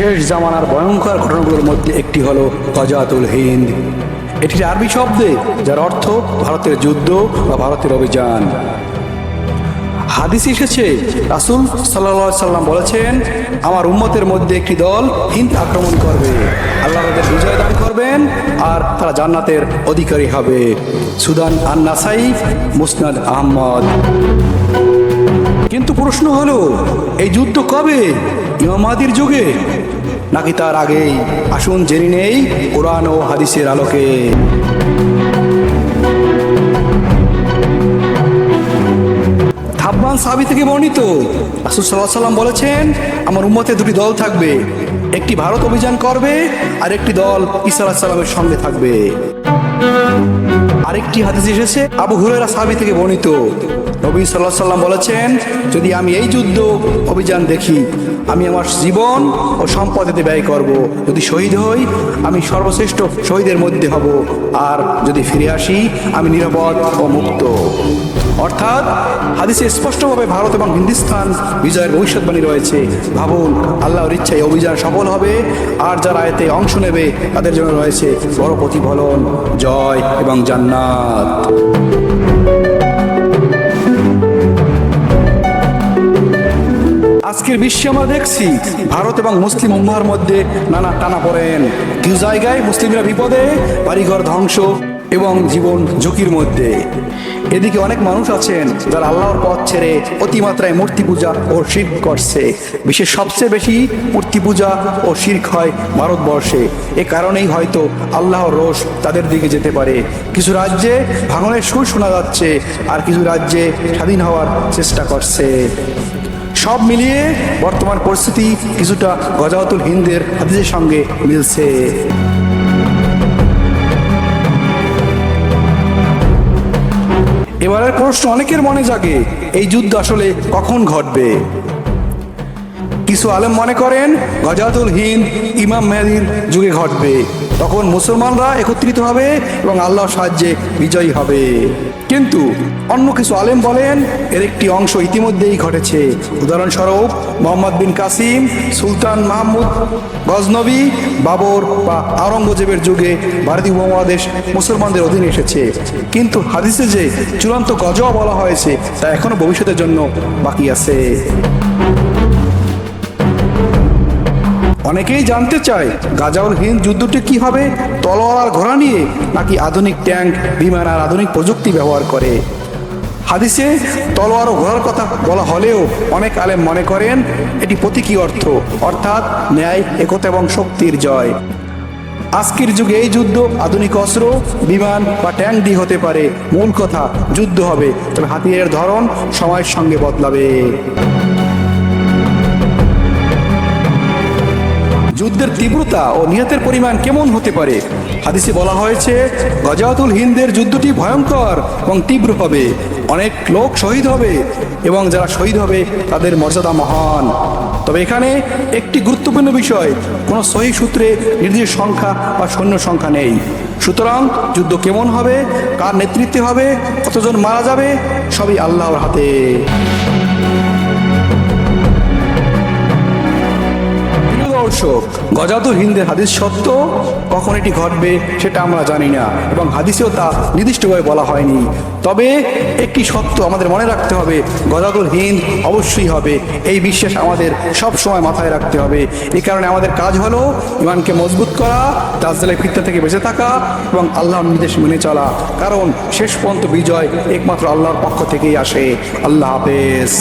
শেষ জামানার ভয়ঙ্কর ঘটনাগুলোর মধ্যে একটি হলো গজাতুল হিন্দ। এটি আরবি শব্দে, যার অর্থ ভারতের যুদ্ধ বা ভারতের অভিযান। হাদিস এসেছে, রাসুল সাল্লা সাল্লাম বলেছেন, আমার উম্মতের মধ্যে একটি দল হিন্দ আক্রমণ করবে। আল্লাহ তাদের বিজয় দান করবেন আর তারা জান্নাতের অধিকারী হবে। সুদান আন্না সাইফ মুসনাদ আহমদ। কিন্তু প্রশ্ন হলো, এই যুদ্ধ কবে? ইমামাদির যুগে? নাকি তার আগেই? আসুন জেনে নেই কোরআন ও হাদিসের আলোকে। থাব্বান সাবি থেকে বর্ণিত, রাসুল সাল্লাহ সাল্লাম বলেছেন, আমার উম্মতে দুটি দল থাকবে। একটি ভারত অভিযান করবে আর একটি দল ইসা আলাহ সাল্লামের সঙ্গে থাকবে। আরেকটি হাদিস এসেছে, আবু হুরেরা সাহাবি থেকে বর্ণিত। নবী সাল্লাহ সাল্লাম বলেছেন, যদি আমি এই যুদ্ধ অভিযান দেখি, আমি আমার জীবন ও সম্পদেতে ব্যয় করব। যদি শহীদ হই, আমি সর্বশ্রেষ্ঠ শহীদের মধ্যে হব। আর যদি ফিরে আসি, আমি নিরাপদ ও মুক্ত। অর্থাৎ হাদিসে স্পষ্টভাবে ভারত এবং হিন্দুস্তান বিজয়ের ভবিষ্যৎবাণী রয়েছে। ভাবুন, আল্লাহর ইচ্ছায় অভিযান সফল হবে, আর যারা এতে অংশ নেবে, তাদের জন্য রয়েছে বড় প্রতিফলন, জয় এবং জান্নাত। আজকের বিশ্বে আমরা দেখছি, ভারত এবং মুসলিম উম্মার মধ্যে নানা টানা পড়েন কিছু জায়গায় মুসলিমরা বিপদে, বাড়িঘর ধ্বংস। এবং জীবন ঝুঁকির মধ্যে। এদিকে অনেক মানুষ আছেন যারা আল্লাহর পথ ছেড়ে অতিমাত্রায় মূর্তি পূজা ও শির্ক করছে। বিশেষ সবচেয়ে বেশি মূর্তি পূজা ও শির্ক হয় ভারতবর্ষে। এ কারণেই হয়তো আল্লাহর রোষ তাদের দিকে যেতে পারে। কিছু রাজ্যে ভাঙনের সুর শোনা যাচ্ছে, আর কিছু রাজ্যে স্বাধীন হওয়ার চেষ্টা করছে। সব মিলিয়ে বর্তমান পরিস্থিতি কিছুটা গজাওয়াতুল হিন্দের হাদিসের সঙ্গে মিলছে। এবারের প্রশ্ন অনেকের মনে জাগে এই যুদ্ধ আসলে কখন ঘটবে? কিছু আলেম মনে করেন, গজাতুল হিন্দ, ইমাম মেহাদির যুগে ঘটবে। তখন মুসলমানরা একত্রিত হবে এবং আল্লাহর সাহায্যে বিজয়ী হবে। কিন্তু অন্য কিছু আলেম বলেন, এর একটি অংশ ইতিমধ্যেই ঘটেছে। উদাহরণস্বরূপ, মোহাম্মদ বিন কাসিম, সুলতান মাহমুদ, গজনবী, বাবর বা আওরঙ্গজেবের যুগে ভারতীয় উপমহাদেশ মুসলমানদের অধীনে এসেছে। কিন্তু হাদিসে যে চূড়ান্ত গজও বলা হয়েছে, তা এখনও ভবিষ্যতের জন্য বাকি আছে। অনেকেই জানতে চায় গাজাউল হিন্দ যুদ্ধটি কি হবে? তলোয়ার আর ঘোড়া নিয়ে নাকি আধুনিক ট্যাঙ্ক, বিমান আর আধুনিক প্রযুক্তি ব্যবহার করে? হাদিসে তলোয়ার ও ঘোড়ার কথা বলা হলেও অনেক আলেম মনে করেন এটি প্রতীকী অর্থ, অর্থাৎ ন্যায়, একতা এবং শক্তির জয়। আজকের যুগে এই যুদ্ধ আধুনিক অস্ত্র, বিমান বা ট্যাঙ্ক দিয়ে হতে পারে। মূল কথা, যুদ্ধ হবে। তবে হাতিয়ারের ধরন সময়ের সঙ্গে বদলাবে। যুদ্ধের তীব্রতা ও নিহতের পরিমাণ কেমন হতে পারে? হাদিসে বলা হয়েছে, গজাতুল হিন্দের যুদ্ধটি ভয়ঙ্কর এবং তীব্র হবে। অনেক লোক শহীদ হবে এবং যারা শহীদ হবে, তাদের মর্যাদা মহান। তবে এখানে একটি গুরুত্বপূর্ণ বিষয়, কোনো সহি সূত্রে নির্দিষ্ট সংখ্যা বা সৈন্য সংখ্যা নেই। সুতরাং যুদ্ধ কেমন হবে, কার নেতৃত্বে হবে, কতজন মারা যাবে, সবই আল্লাহর হাতে। দর্শক গজাতুল হিন্দের হাদিস সত্য? কখন এটি ঘটবে সেটা আমরা জানি না এবং হাদিসেও তা নির্দিষ্টভাবে বলা হয়নি। তবে একটি সত্য আমাদের মনে রাখতে হবে, গজাতুল হিন্দ অবশ্যই হবে। এই বিশ্বাস আমাদের সব সময় মাথায় রাখতে হবে। এই কারণে আমাদের কাজ হলো ইমানকে মজবুত করা, দাজ্জালের ফিতনা থেকে বেঁচে থাকা এবং আল্লাহর নির্দেশ মেনে চলা। কারণ শেষ পর্যন্ত বিজয় একমাত্র আল্লাহর পক্ষ থেকেই আসে। আল্লাহ হাফেজ।